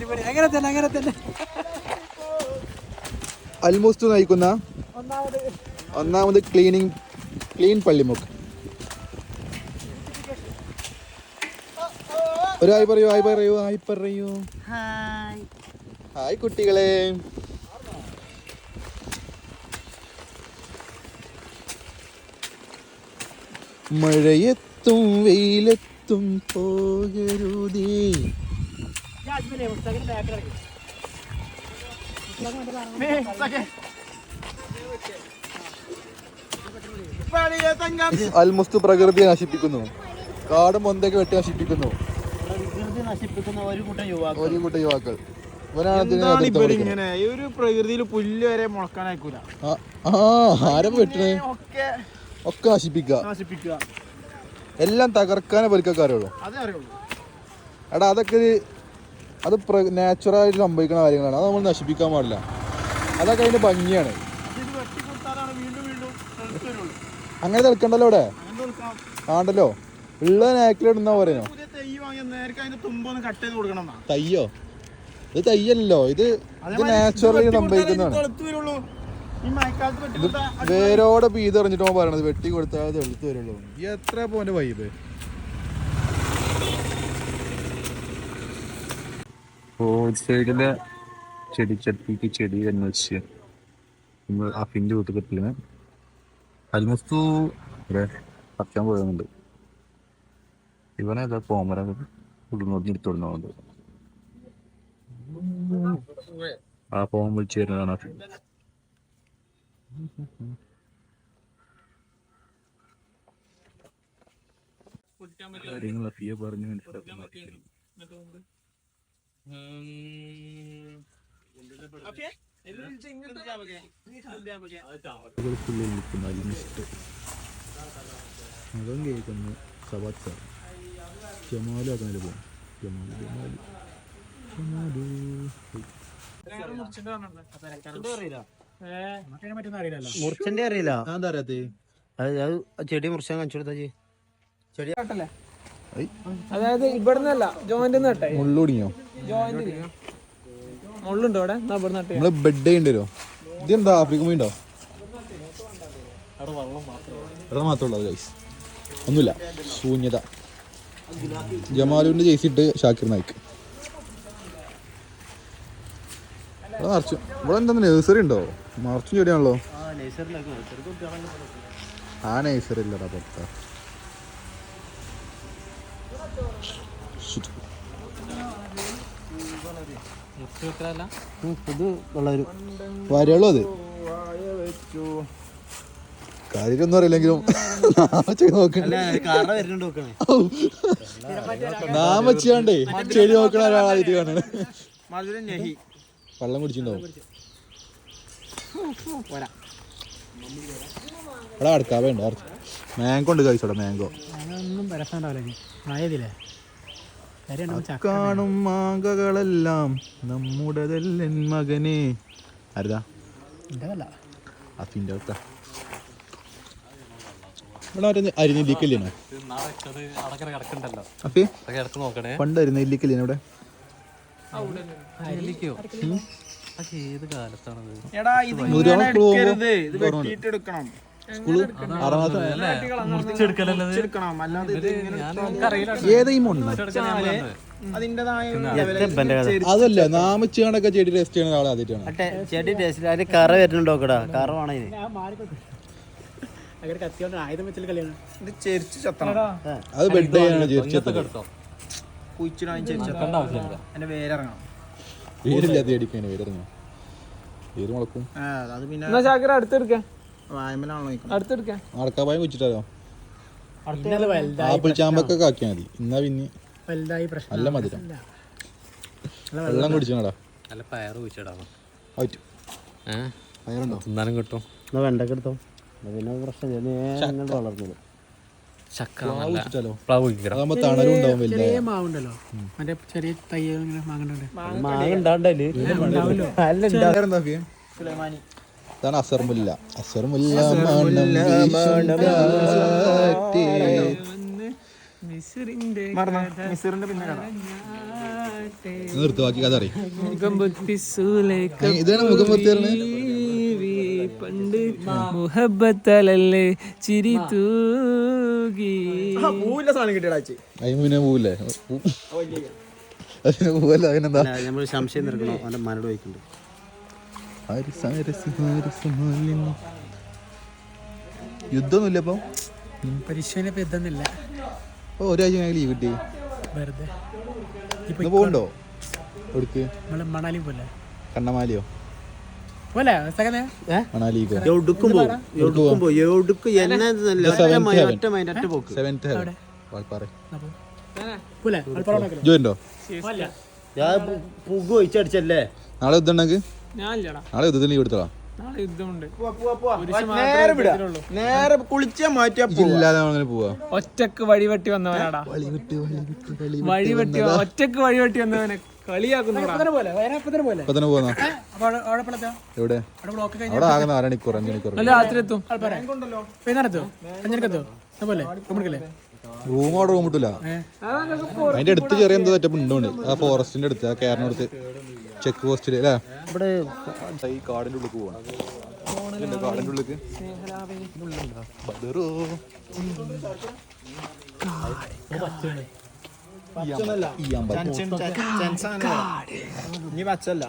രാത്രി അങ്ങനെ തന്നെ അങ്ങനെ തന്നെ. അൽമോസ്റ്റ് നയിക്കുന്ന ഒന്നാമത് ഒന്നാമത് ക്ലീനിങ് ക്ലീൻ പള്ളിമുക്ക്. ഒരു ഹായ് പറയൂ ഹായ് പറയൂ ഹായ് പറയൂ. ഹായ്. കുട്ടികളെ. മഴയെത്തും വെയിലെത്തും പോകരുതേ അൽമുസ്തു പ്രകൃതിയെ നശിപ്പിക്കുന്നു. കാട് മൊന്തൊക്കെ വെട്ടി നശിപ്പിക്കുന്നു. പ്രകൃതി നശിപ്പിക്കുന്ന ഒരു കൂട്ടം യുവാക്കൾ. ഒരു കൂട്ടം യുവാക്കൾ. ഇവരാണ് ഇവരിങ്ങനെ? ഈ ഒരു പ്രകൃതിയിൽ പുല്ല് വരെ ആരും വെട്ടണേ? ഒക്കെ ഒക്കെ നശിപ്പിക്കുക. നശിപ്പിക്കുക. എല്ലാം തകർക്കാനേ അറിയുള്ളൂ അതേ അറിയുള്ളൂ. എടാ അതൊക്കെ അത് നാച്ചുറലായിട്ട് സംഭവിക്കുന്ന കാര്യങ്ങളാണ്. അത് നമ്മൾ നശിപ്പിക്കാൻ പാടില്ല. അതൊക്കെ അതിന്റെ ഭംഗിയാണ്. അങ്ങനെ തിളക്കണ്ടല്ലോ ഇവിടെ ആണ്ടല്ലോ. ഉള്ള നാക്കിലിടുന്ന കൊടുക്കണം തയ്യോ? ഇത് തയ്യല്ലോ ഇത് ഇത് നാച്ചുറലി സംഭവിക്കുന്നതാണ്. ഇത് വേരോടെ പീതറിഞ്ഞിട്ടോ പറയണത് വെട്ടി കൊടുത്താൽ തെളുത്തു വരുള്ളൂ. എത്ര പോന്റെ വൈബ് റോഡ് സൈഡിലെ ചെടിച്ചട്ടിക്ക് ചെടി അന്വേഷിച്ച് നമ്മൾ അഫിന്റെ വീട്ടിൽ കിട്ടില്ല? അൽമസ്തു ഇവിടെ പറിക്കാൻ പോയുന്നുണ്ട് ഇവനേതാ പോമര ഉള്ളുനോക്കി എടുത്തോടുന്നുണ്ട് ആ പോകാൻ വിളിച്ചു തരുന്നതാണ് കാര്യങ്ങൾ അഫിയെ പറഞ്ഞു മനസ്സിലാക്കാൻ മകം കേൾക്കുന്നു സവാത്ത് ജമാലും അങ്ങനെ പോകും ജമാൽ ജമാൽ ജമാലു മുറിച്ചന്റെ അറിയില്ല. എന്താ അറിയാത്തേ? അത് അത് ചെടി മുറിച്ചാൻ കാണിച്ചു കൊടുത്താ ചെടി അതായത് ഇവിടുന്നല്ല ജോയിന്റ് ജോയിന്റ് മുള്ളുണ്ടോ അവിടെ? ഇവിടെ നമ്മൾ ബെഡ് ചെയ്യേണ്ടി വരുമോ ഇതെന്താ? ആഫ്രിക്ക മീണ്ടോ അവിടെ മാത്രമേ ഉള്ളൂ. ഗൈസ് ഒന്നുമില്ല. ശൂന്യത. ജമാലുവിന്റെ ജേസി ഇട്ട് ഷാക്കിർ നായിക്ക്. ഇവിടെ മറിച്ചു ഇവിടെ എന്താ നേഴ്സറി ഉണ്ടോ? മറച്ചും ചെടിയാണല്ലോ. ആ നേഴ്സറി ഇല്ലടാ പുറത്ത. ഇത് വരളോ അത്. കാര്യമൊന്നും അറിയില്ലെങ്കിലും നാമച്ചാണ്ടേ ചെടി നോക്കണ ഒരാളായിട്ട് കാണണേ വെള്ളം കുടിച്ചിട്ടുണ്ടാവും. എടാ അടുക്കാവേ ഉണ്ട് മാങ്കോ ഉണ്ട് കഴിച്ചോടാ മാങ്കോ ഒന്നും ആയതില്ലേ? കാണും മാങ്കകളെല്ലാം നമ്മുടെതല്ലൻ മകനെ. ആരുതാ? അഫിന്റെ അഫി? പണ്ട് ഇവിടെ? എടാ ഇത് മുതിരാൻ സ്കൂൾ ഏതാ ഈ മണ്ണ് അതല്ല നാമച്ചാണ്ടൊക്കെ ചെടി ടേസ്റ്റ് ചെയ്യണ ആളെ ആദ്യമായിട്ടാണ് ചെടി ടേസ്റ്റ് അതിന് കറ കറ വേണം ഇത് ചെരിച്ച് ചത്തണം. അത് ബെഡ് ചെയ്യാണ് ചേർച്ചത് കുഴിച്ചിടാൻ ചെരിച്ച് ചത്തണം. എന്റെ വേരിറങ്ങണം. വേറെ ഇറങ്ങണം വേര് മുളക്കും. ആ, അത് പിന്നെ എന്നാ ചാക്കര അടുത്തെടുക്കാം നടക്കാപ്പായം വെച്ചിട്ടാലോ ആപ്പിൾ ചാമ്പൊക്കെ ആക്കിയാൽ മതി. എന്നാ പിന്നെ നല്ല മധുരം. വെള്ളം കുടിച്ചാടാ നല്ല പയറ് കുഴിച്ചിടാ. ആയിട്ട്. പയറുണ്ടോ? തിന്നാനും കിട്ടും. എന്നാ വെണ്ടൊക്കെ എടുത്തോ? പിന്നെ പ്രശ്നം വളർന്നത്. ചെറിയ മാവുണ്ടല്ലോ. മറ്റേ ഇതാണ് മറന്നോ? മിസ്സിറിന്റെ പിന്നെ കഥ. നിർത്ത് ബാക്കി കഥ അറിയാം. ഇതാണ് മുഖം പൊത്തിയറിന് പണ്ട് മുഹബത്തലല്ലേ ചിരി തൂകി. സാധനം അതിന് പിന്നെ പോവില്ലേ? അതിനെന്താ? നമ്മൾ സംശയം നിർക്കണോ അവന്റെ മനോട് വയ്ക്കുന്നുണ്ട് യുദ്ധമൊന്നുമില്ല അപ്പം? ഓ ഒരാഴ്ച ഞങ്ങൾ ലീവ് കിട്ടി വെറുതെ. ഇന്ന് പോകണ്ടോ എവിടേക്ക്? നമ്മൾ മണാലി പോലെ കണ്ണമാലിയോ? പോലെ സകലേ മണാലിക്കോ? എവിടുക്കും പോകും എവിടുക്കും പോകും എവിടുക്കും എന്നെ ഒറ്റ മൈൻഡ് ഒറ്റ പോക്ക്. സെവൻത്ത് ഹെവൻ വാൾപ്പാറ ഞാൻ പുക ഒഴിച്ചടിച്ചല്ലേ? നാളെ ഇല്ലടാ നാളെ യുദ്ധത്തിന് ലീവ് എടുത്തോളാം നേരെ വിടാ. നേരെ കുളിച്ചാ മാറ്റിയാ പോവാ. ഇല്ലാതെ അങ്ങനെ പോവാ. ഒറ്റയ്ക്ക് വഴിവെട്ടി വന്നവനാടാ. വഴിവെട്ടി ഒറ്റയ്ക്ക് വഴിവെട്ടി വന്നവനെ റൂം അവിടെ റൂം കിട്ടില്ല അതിന്റെ അടുത്ത് ചെറിയ എന്തോ സെറ്റപ്പ് ഉണ്ടോണ്ട് ആ ഫോറസ്റ്റിന്റെ അടുത്ത് ആ ചെക്ക് പോസ്റ്റിൽ അല്ലേ? ഇവിടെ ഈ കാടിന്റെ ഉള്ളിൽ പോകണം അമ്പലം. ഇനി പച്ചല്ല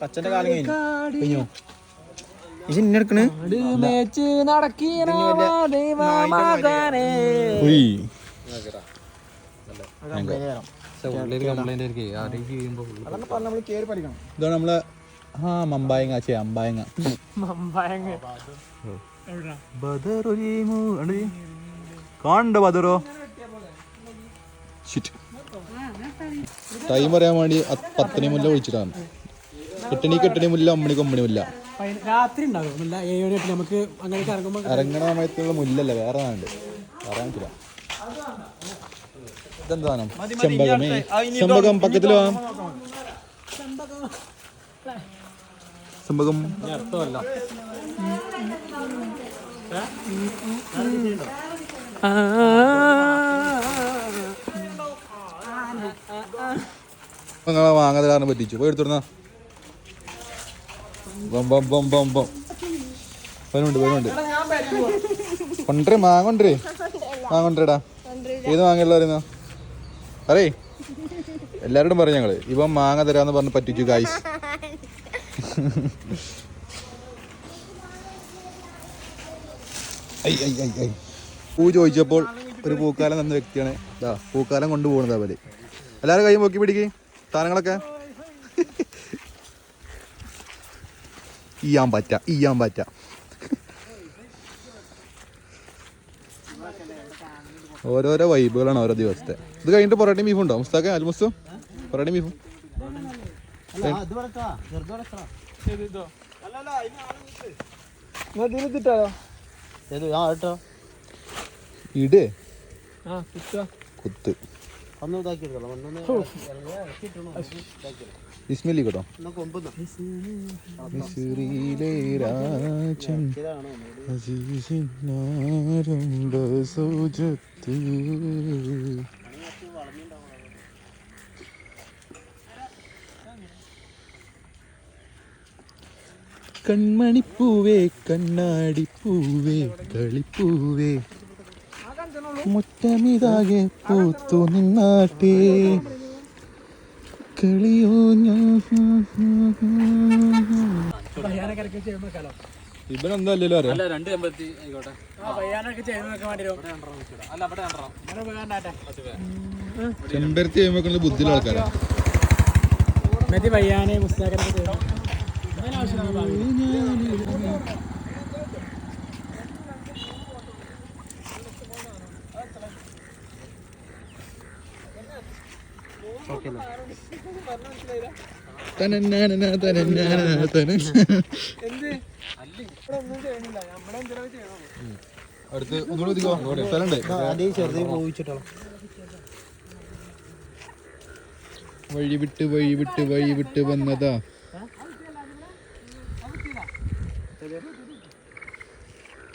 പച്ചന്റെ കാലം കഴിഞ്ഞു. ഇന്നെടുക്കണ് ഇതാണ് നമ്മളെ ആ മമ്പായങ്ങ ചേ അമ്പായങ്ങ. കാണണ്ടോ ബദറോ? ടൈം പറയാൻ വേണ്ടി പത്തണി മുല്ല വിളിച്ചിട്ടാണ്. എട്ടണി കെട്ടണി മുല്ല ഒമ്പണിക്ക് കൊമ്പണി മുല്ല. രാത്രി ഉണ്ടാകും. അല്ല ഏഴ് മണി നമുക്ക് അങ്ങനെ ഇറങ്ങുമ്പോ ഇറങ്ങണ സമയത്തുള്ള മുല്ലല്ല വേറെ സാധനമുണ്ട് പറയാൻ പറ്റില്ല ഇതെന്താ ചെമ്പകമേ. ചെമ്പകം പക്കത്തിൽ വാ ചെമ്പകം നിങ്ങളെ വാങ്ങാതെ കാരണം പറ്റിച്ചു. പോയി എടുത്തിരുന്ന ബം ബം ബം ബം ബം. വരുന്നുണ്ട് കൊണ്ടേ മാങ്ങ കൊണ്ടേ മാങ്ങ കൊണ്ടേടാ ഏത് മാങ്ങയുള്ള പറയുന്ന? പറയേ. എല്ലാവരോടും പറഞ്ഞു ഞങ്ങൾ. ഇവൻ മാങ്ങ തരാന്ന് പറഞ്ഞ് പറ്റിച്ചു ഗായ്സ് പൂ ചോദിച്ചപ്പോൾ ഒരു പൂക്കാലം തന്ന വ്യക്തിയാണ്. ഇതാ പൂക്കാലം കൊണ്ടുപോകുന്നത് അവർ. എല്ലാവരും കൈ നോക്കി പിടിക്ക്. സാധനങ്ങളൊക്കെ. ഈയാൻ പറ്റ ഈയാൻ പറ്റ ഓരോരോ വൈബുകളാണ് ഓരോ ദിവസത്തെ. ഇത് കഴിഞ്ഞിട്ട് പൊറോട്ടയും ബീഫും ഉണ്ടോ? മുസ്താക്കെ അൽമുസ്തും? പൊറോട്ടയും ബീഫും ഇട്. കുത്ത്. കേട്ടോ രാജൻ. കൺമണിപ്പൂവേ കണ്ണാടിപ്പൂവേ കളിപ്പൂവേ. മുറ്റമിതാകെ പൂത്തു നിന്നാട്ടേ. കളിയോ ഇവനെന്താ അല്ലല്ലോ അറിയാം. അല്ല രണ്ട് ചെമ്പത്തി ആയിക്കോട്ടെ. ചെമ്പരത്തി കഴിയുമ്പോൾ ബുദ്ധിയുള്ള ആൾക്കാരാ. വഴി വിട്ട് വഴി വിട്ട് വഴി വിട്ട് വന്നതാ.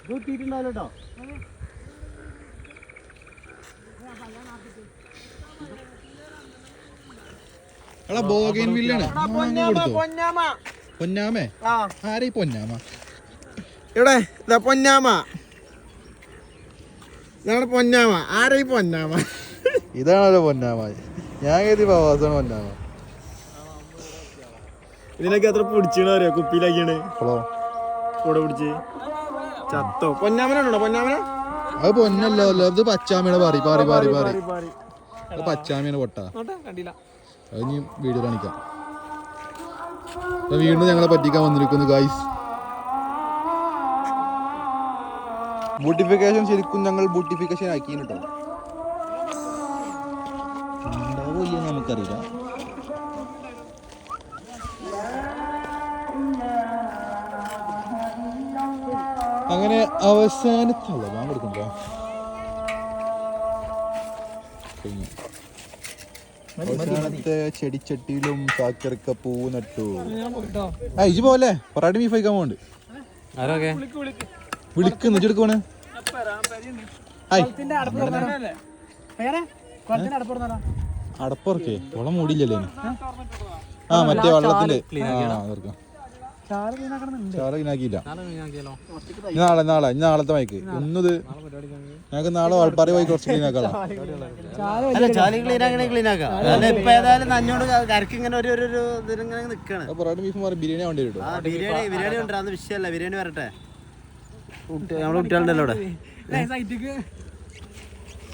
കിട്ടിയിട്ടുണ്ടാവില്ല കേട്ടോ എടാ ബോഗൈൻ വില്ലാണ്. പൊന്നാമ പൊന്നാമേ. ആ. ആരെ പൊന്നാമ? ഇവിടെ ഇതാ പൊന്നാമ. ഇതാണ് പൊന്നാമ. ആരാ പൊന്നാമ? ഇതാണല്ലോ പൊന്നാമ. ഞാൻ കരുതി പ്രവാസമാണ് പൊന്നാമ. ഇതിനൊക്കെ അത്ര പിടിച്ചിണോ അറിയോ? കുപ്പിയിലാക്കിയാണ്. കൂടെ പിടിച്ച്. ചത്തോ. പൊന്നാമനാണോ? പൊന്നാമന? അത് പൊന്നല്ലോ അല്ലോ ഇത് പച്ചാമിയുടെ പാറി പാറി പാറി പാറി അത് പച്ചാമയാണ് പൊട്ട. അത് ഇനി വീഡിയോ കാണിക്കാം. വീണ്ടും ഞങ്ങളെ പറ്റിക്കാൻ വന്നിരിക്കുന്നു ഗായ്സ് ബൂട്ടിഫിക്കേഷൻ ശരിക്കും ഞങ്ങൾ ബൂട്ടിഫിക്കേഷൻ ആക്കി കേട്ടോ നമുക്കറിയില്ല. അങ്ങനെ അവസാനത്തുള്ള ഞാൻ കൊടുക്കണ്ടോ അവസാനത്തെ ചെടിച്ചട്ടിയിലും ചാക്കരക്ക പൂ നട്ടു ആ ഇജ് പോലെ പൊറാട്ടി ബീഫ് കഴിക്കാൻ പോണ്ട് വിളിക്കുന്നു തുറന്നാലോ? അടപ്പുറക്കേ വെള്ളം മൂടിയില്ലല്ലേ? ആ മറ്റേ വെള്ളത്തിന്റെ. ആ ആക്കണമെന്നുണ്ട്. ചാല വീണാക്കിയില്ല. നാളെ നാളെ നാളത്തെ മയക്ക് ഇന്നത് ഞങ്ങൾക്ക് നാളെ വാൾപ്പാറി പോയി കുറച്ച് ക്ലീൻ ആക്കാം അല്ല ചാലി ക്ലീൻ ആക്കണേ ക്ലീൻ ആക്കാം. അല്ല ഇപ്പൊ ഏതായാലും നഞ്ഞോട് കരക്ക് ഇങ്ങനെ ഒരു ഒരു ഒരു ഇതിങ്ങനെ നിക്കാണ്. പൊറാട്ടി ബീഫ് മാറി ബിരിയാണി വേണ്ടി വരും ബിരിയാണി ബിരിയാണി കൊണ്ടുവരാന്ന് വിഷയമല്ല ബിരിയാണി വരട്ടെ. നമ്മുടെ കുട്ടികളുണ്ടല്ലോ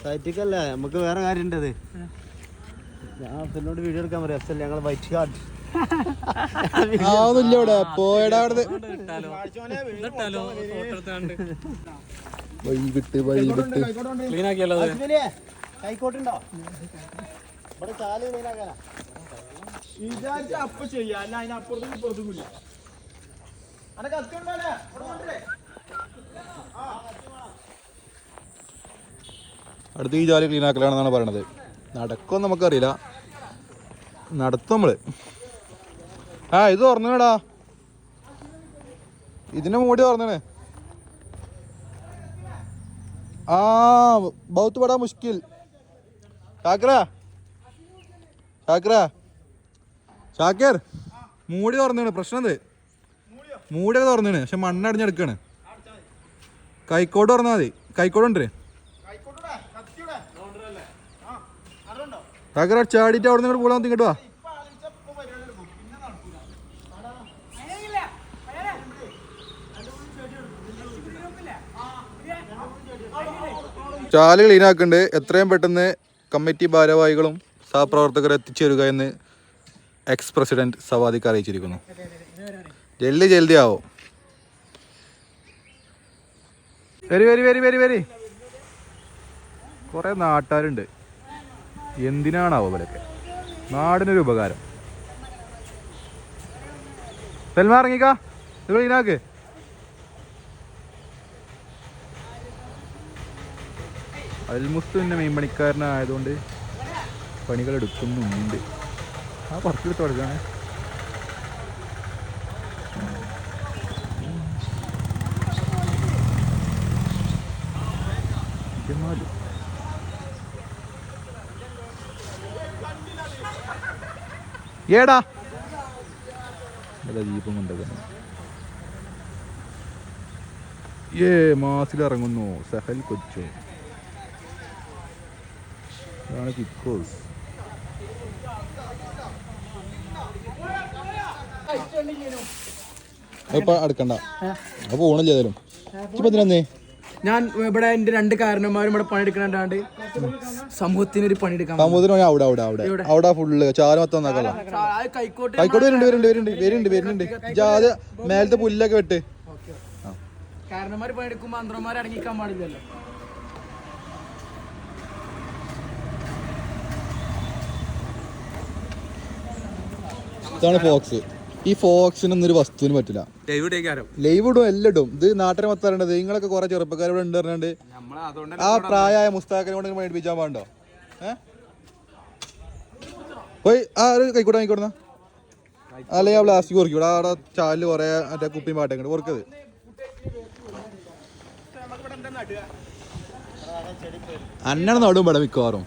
സൈറ്റിക്കല്ല നമുക്ക് വേറെ കാര്യമുണ്ട് അത്. ഞാൻ വീഡിയോ എടുക്കാൻ പറയാം. അഫ്സൽ ഞങ്ങൾ വൈറ്റ് കാർഡ്. ഇവിടെ. പോയടാ അവിടെ വഴി വിട്ട് വഴി വിട്ട്. ക്ലീൻ ആക്കിയല്ലോ അത്? കൈക്കോട്ടുണ്ടോ? ഇവിടെ ക്ലീൻ ആക്കാനാ. വിചാരിച്ച അപ്പൊ ചെയ്യാ. അല്ല അടുത്ത് ഈ ജാലി ക്ലീൻ ആക്കലാണെന്നാണ് പറയണത്. നടക്കും നമുക്കറിയില്ല. നടത്തും നമ്മൾ. ആ ഇത് തുറന്നടാ ഇതിന്റെ മൂടി തുറന്നേ ആ ബൗത്ത് പെടാ മുഷ്കിൽ. ഷാക്കിറ. ഷാക്കിറ. ഷാക്കിർ മൂടി തുറന്നാണ് പ്രശ്നം എന്ത്? മൂടിയൊക്കെ തുറന്നാണ് പക്ഷെ മണ്ണടിഞ്ഞെടുക്കാണ് കൈക്കോട്ട് തുറന്നാൽ മതി. കൈക്കോട്ട് ഉണ്ട്. ഷാക്കിറ ചാടിയിട്ട് അവിടെ നിന്ന് പോകാൻ തിങ്ങട്ടുവാ ചാൽ ക്ലീൻ ആക്കുന്നുണ്ട് എത്രയും പെട്ടെന്ന് കമ്മിറ്റി ഭാരവാഹികളും സഹപ്രവർത്തകരും എത്തിച്ചേരുക എന്ന് എക്സ് പ്രസിഡന്റ് സവാദിക്ക് അറിയിച്ചിരിക്കുന്നു. ജൽദി ജൽദി ആവോ? വരി വരി വരി വരി വരി. കുറെ നാട്ടുകാരുണ്ട്. എന്തിനാണാവോ ഇവരൊക്കെ? നാടിനൊരു ഉപകാരം. സെൽമാറങ്ങിക്കാ ഇത് ക്ലീനാക്ക് അൽമുസ്തു പിന്നെ മെയിൻ പണിക്കാരനായതുകൊണ്ട് പണികൾ എടുക്കുന്നുണ്ട് ആ കുറച്ചെടുത്ത് എന്നാലും ഏടാ? ജീപ്പും കൊണ്ടൊക്കെ ഏ മാസിൽ ഇറങ്ങുന്നു സഹൽ കൊച്ചു. ഇതാണ് കിക്കോസ് ഇപ്പൊ അടുക്കണ്ട. അപ്പൊ പോണില്ല ഏതായാലും? ഇപ്പൊ എന്തിനാ ഞാൻ ഇവിടെ എന്റെ രണ്ട് കാരണന്മാരും ഇവിടെ പണിയെടുക്കണ്ടാണ്ട് സമൂഹത്തിന് ഒരു പണിയെടുക്കാൻ സമുദ്രം അവിടെ അവിടെ അവിടെ. അവിടെ ഫുള്ള് ചാല മൊത്തം നന്നാക്കല്ല? അത് കൈക്കോട്ട് ആയിക്കോട്ടെ വരുന്നുണ്ട് വരുന്നുണ്ട് വരുന്നുണ്ട് വരുന്നുണ്ട്. വരുന്നുണ്ട് ജാത് മേലത്തെ പുല്ലൊക്കെ വെട്ട്. കാരണന്മാര് പണിയെടുക്കുമ്പോ അന്ത്രന്മാർ അടങ്ങിക്കാൻ പാടില്ലല്ലോ. ഇതാണ് ഫോക്സ് ഈ ഫോക്സിനൊന്നും ഒരു വസ്തുവിന് പറ്റില്ല. ലൈവ് ഇടും എല്ലാം ഇടും. ഇത് നാട്ടിനെ മൊത്തം അറിയണ്ടത് നിങ്ങളൊക്കെ കുറെ ചെറുപ്പക്കാർ ഇവിടെ ഉണ്ട് പറഞ്ഞിട്ട് ആ പ്രായമായ മുസ്താഖിനെ കൊണ്ട് മേടിപ്പിച്ചാൻ പാണ്ടോ ഏ? പോയി ആ ഒരു കൈക്കൂടെ വാങ്ങിക്കോടുന്ന. അല്ലെങ്കിൽ ആ പ്ലാസ്റ്റിക് കുറയ്ക്കും ഇവിടെ അവിടെ ചാലിൽ കുറെ മറ്റേ കുപ്പിയും പാട്ടൊക്കെ കുറക്കത് അന്നാണ് നടും ഇവിടെ മിക്കവാറും.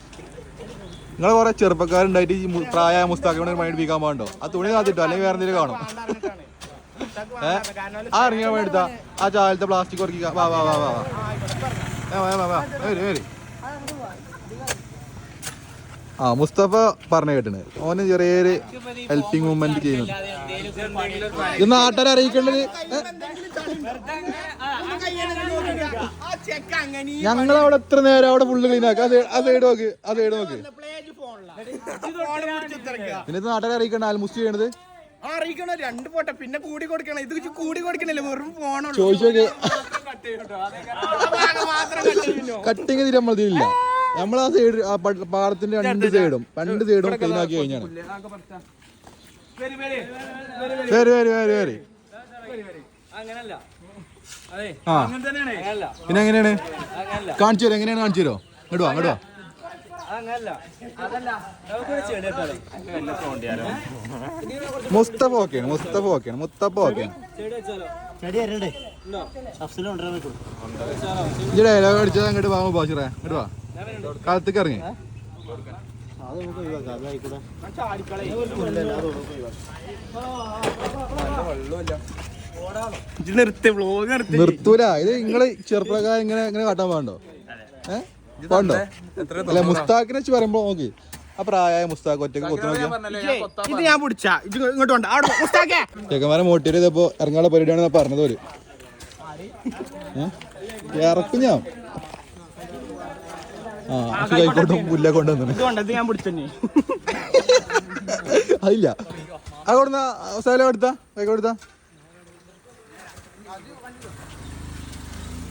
നിങ്ങൾ കുറെ ചെറുപ്പക്കാരുണ്ടായിട്ട് ഈ പ്രായ മുസ്താഖിനെ വീക്കാൻ പാണ്ടോ ആ തുണി കാത്തിട്ടോ? അല്ലെങ്കിൽ വേറെ എന്തെങ്കിലും കാണും? ആ ഇറങ്ങിയാൽ വേണ്ടിട്ടാ ആ ചാലത്തെ പ്ലാസ്റ്റിക് ഉറക്കി വാ വാ വാ വാ വാ. വാ, വാ, വാ. ആ മുസ്തഫ പറഞ്ഞു കേട്ടിന്. ഓന് ചെറിയൊരു ഹെൽപ്പിംഗ് മൂവ്മെന്റ് ചെയ്യുന്നു ഇത് നാട്ടുകാരെ അറിയിക്കേണ്ടത്? ഞങ്ങൾ അവിടെ എത്ര നേരം അവിടെ ഫുള്ള് ക്ലീൻ ആക്കി? ആ സൈഡ് നോക്ക് ആ സൈഡ് നോക്ക്. പിന്നെ ഇത് നാട്ടുകാരെ അറിയിക്കണ്ട ആൽമുസ്റ്റ് ചെയ്യണത്? അറിയിക്കണ? രണ്ട് പോട്ടെ. പിന്നെ കൂടി കൊടുക്കണം. ഇത് കൂടി കൊടുക്കണല്ലേ? വെറും പോണുള്ളൂ ചോദിച്ചോക്കെ. കട്ടിങ് നമ്മൾ തീരില്ല നമ്മൾ ആ സൈഡ് ആ പാടത്തിന്റെ രണ്ട് സൈഡും രണ്ട് സൈഡും ക്ലീൻ ആക്കി കഴിഞ്ഞാണ്. വരി വരി വരി വരി അങ്ങനല്ല. അതെ ആ. അങ്ങനെ തന്നെയാണ്. പിന്നെ എങ്ങനെയാണ് കാണിച്ചു തരാം എങ്ങനെയാണ് കാണിച്ചു തരോ ഇങ്ങോട്ട് വാ ഇങ്ങോട്ട് വാ. മുസ്തഫ ഓക്കെയാണ് മുസ്തഫ ഓക്കെയാണ് മുസ്തഫ ഓക്കെയാണ്. ഡയലോഗ് അടിച്ചത് അങ്ങോട്ട് വാ ബാഷിറേ ഇങ്ങോട്ട് വാ. കാലത്തേക്ക് ഇറങ്ങി. നിർത്തൂല. ഇത് നിങ്ങൾ ചെറുപ്പക്കാർ ഇങ്ങനെ ഇങ്ങനെ കാട്ടാൻ പാണ്ടോ ഏഹ് പാണ്ടോ അല്ല മുസ്താഖിനെ വെച്ച് പറയുമ്പോ നോക്കി. ആ പ്രായമായ മുസ്താഖ് ഒറ്റയ്ക്ക് കൊത്തു നോക്കിയാ. ഇത് ഞാൻ പിടിച്ച. ഇങ്ങോട്ട് കൊണ്ട് അവിടെ ഉസ്താക്കേ ചെക്കന്മാരെ മോട്ടിവേറ്റ് ചെയ്തപ്പോ ഇറങ്ങാനുള്ള പരിപാടിയാണ് പറഞ്ഞത് ഒരു ഇറക്കും ഞാൻ. കൈക്കോട്ടും പുല്ല കൊണ്ടുവന്നു ഇത് ഞാൻ പിടിച്ചന്നെ. അതില്ല. ആ കൊടുന്ന സ്ഥലം എടുത്താ കൈക്കോടുത്താ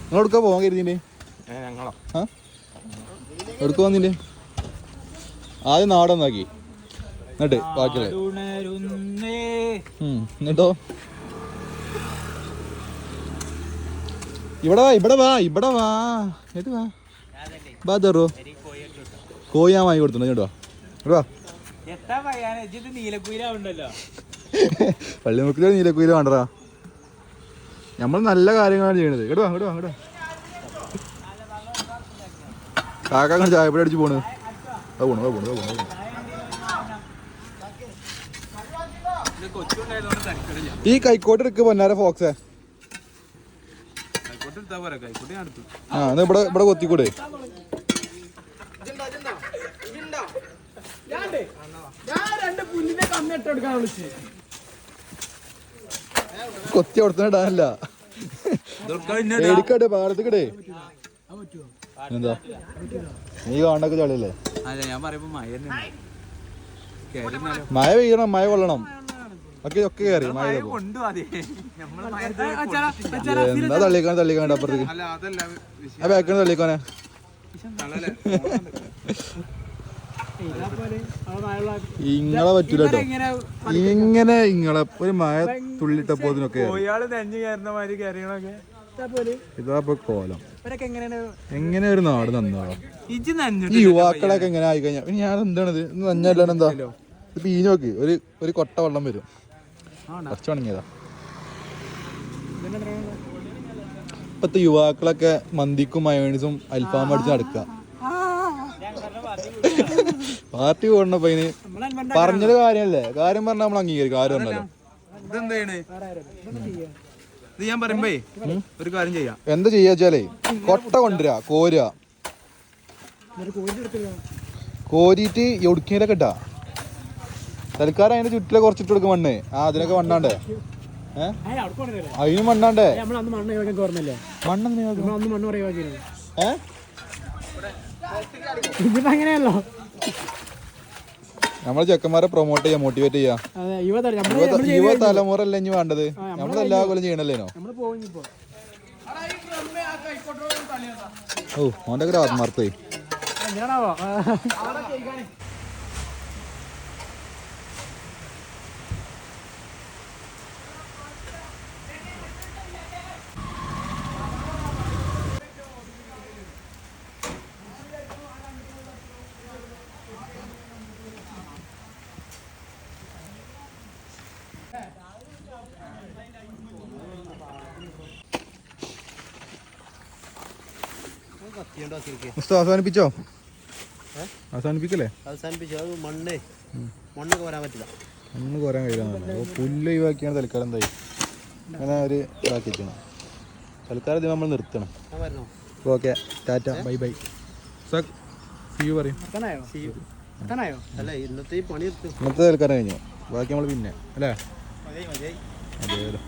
നിങ്ങൾ എടുക്കാ പോകാൻ കരുതിന്റെ ഞങ്ങളോ? ആ? എടുക്ക വന്നിന്റെ ആദ്യം നാടൊന്നാക്കി എന്നിട്ട് ബാക്കിയുള്ള എന്നിട്ടോ? ഇവിടെ വാ ഇവിടെ വാ ഇവിടെ വാ. എന്നിട്ട് വാ. ബാ തറോ കോഴി ഞാൻ വാങ്ങി കൊടുത്തു കേട്ടോ നീലക്കുയിലാവുണ്ടല്ലോ. പള്ളിമുക്കിലെ നീലക്കുയിൽ വേണ്ടടാ. നമ്മൾ നല്ല കാര്യങ്ങളാണ് ചെയ്യണത്. കേട്ടോ കേട്ടോ കേട്ടോ. കാക്ക അങ്ങനെ ചായപ്പൊടി അടിച്ച് പോണ്. അത് പോണു അത് പോണു അത് പോണു പോണു. ഈ കൈക്കോട്ട് എടുക്ക് പൊന്നാര ഫോക്സേ കൈക്കോട്ട് എടുത്താ പോരാ കൈക്കോട്ട് ഞാൻ എടുത്തു ആ എന്നാ ഇവിടെ ഇവിടെ കൊത്തിക്കൂടെ? കൊത്തി അവിടുത്തെ ഇടാനല്ല. എടുക്കട്ടെ പാടത്തേക്കടേ? എന്താ? നീ കാണൊക്കെ ചളിയല്ലേ? മഴ പെയ്യണം മഴ കൊള്ളണം. ഒക്കെ ഒക്കെ കയറി മഴ പെയ്തപ്പോ. കൊണ്ടു അതെ നമ്മൾ എന്താ തള്ളിക്കാൻ തള്ളിക്കാൻ അപ്പുറത്തേക്ക്? അല്ല അതല്ല ആ ബാക്കിന് തള്ളിക്കാനെ ഇങ്ങളെ പറ്റൂല കേട്ടോ. ഇങ്ങനെ ഇങ്ങളെ ഒരു മഴ മാതിരി കയറിയണൊക്കെ ഇതാ ഇപ്പൊ കോലം. എങ്ങനെ ഒരു നാട് നന്നാവാം? ഈ യുവാക്കളൊക്കെ എങ്ങനെ ആയി ഇനി ഞാൻ എന്താണ് ഇത്? നന്നല്ലോ എന്താ? ഇത് പീഞ്ഞ് നോക്കി ഒരു ഒരു കൊട്ട വെള്ളം വരും. കുറച്ച് ഉണങ്ങിയതാ. ഇപ്പത്തെ യുവാക്കളൊക്കെ മന്തിക്കും മയോണീസും അൽഫാം അടിച്ച് നടക്കുക പാർട്ടി പോകണ പയ്യന് പറഞ്ഞത് കാര്യമല്ലേ കാര്യം പറഞ്ഞാൽ നമ്മൾ അംഗീകരിക്കും. ആരും ഉണ്ടല്ലോ ഇതെന്താണ്? ഇത് ഞാൻ പറയുമ്പേ ഒരു കാര്യം ചെയ്യാം. എന്താ ചെയ്യാ വെച്ചാലേ കൊട്ട കൊണ്ടുവരാ കോരുക. കോരിയിട്ട് ഒടുക്കിയിലൊക്കെ ഇട്ടാ. തൽക്കാലം അതിന്റെ ചുറ്റിലെ കുറച്ചിട്ട് കൊടുക്കും മണ്ണ്. ആ അതിനൊക്കെ മണ്ണാണ്ടേ. അതിനും അതിന് മണ്ണാണ്ടേ. നമ്മളന്ന് മണ്ണ് ഒഴിവാക്കി ഓർമ്മല്ലേ മണ്ണെന്തിനാ നോക്കുന്നത്? നമ്മളന്ന് മണ്ണ് ഒഴിവാക്കിയിരുന്നു ഏ? ഇതിപ്പോ അങ്ങനെയല്ലോ നമ്മൾ ചെക്കന്മാരെ പ്രൊമോട്ട് ചെയ്യാം മോട്ടിവേറ്റ് ചെയ്യാം. യുവ തലമുറ അല്ലേ ഇനി വേണ്ടത്? നമ്മൾ എല്ലാ കൊല്ലം ചെയ്യണല്ലേനോ? ഓ ഓന്റെ ഒക്കെ ഒരു ആത്മാർത്ഥേ. അവസാനിപ്പിച്ചോ? അവസാനിപ്പിക്കല്ലേ? അവസാനിപ്പിച്ചു? അത് മണ്ണ്. കോരാൻ കഴിയാ പറ്റില്ല കഴിയില്ല പുല്ല് ഒഴിവാക്കിയാണ് തൽക്കാലം എന്തായി? അങ്ങനെ ഒരു ഇതാക്കി വെക്കണം തൽക്കാലം ഇത് നമ്മൾ നിർത്തണം. Okay. Tata. Bye bye. Suck see you പറയും. അല്ല ഇന്നത്തെ പണി നിർത്തും. ഇന്നത്തെ തൽക്കാലം കഴിഞ്ഞു. ബാക്കി നമ്മൾ പിന്നെ. അല്ലേ? അതെ അതെ.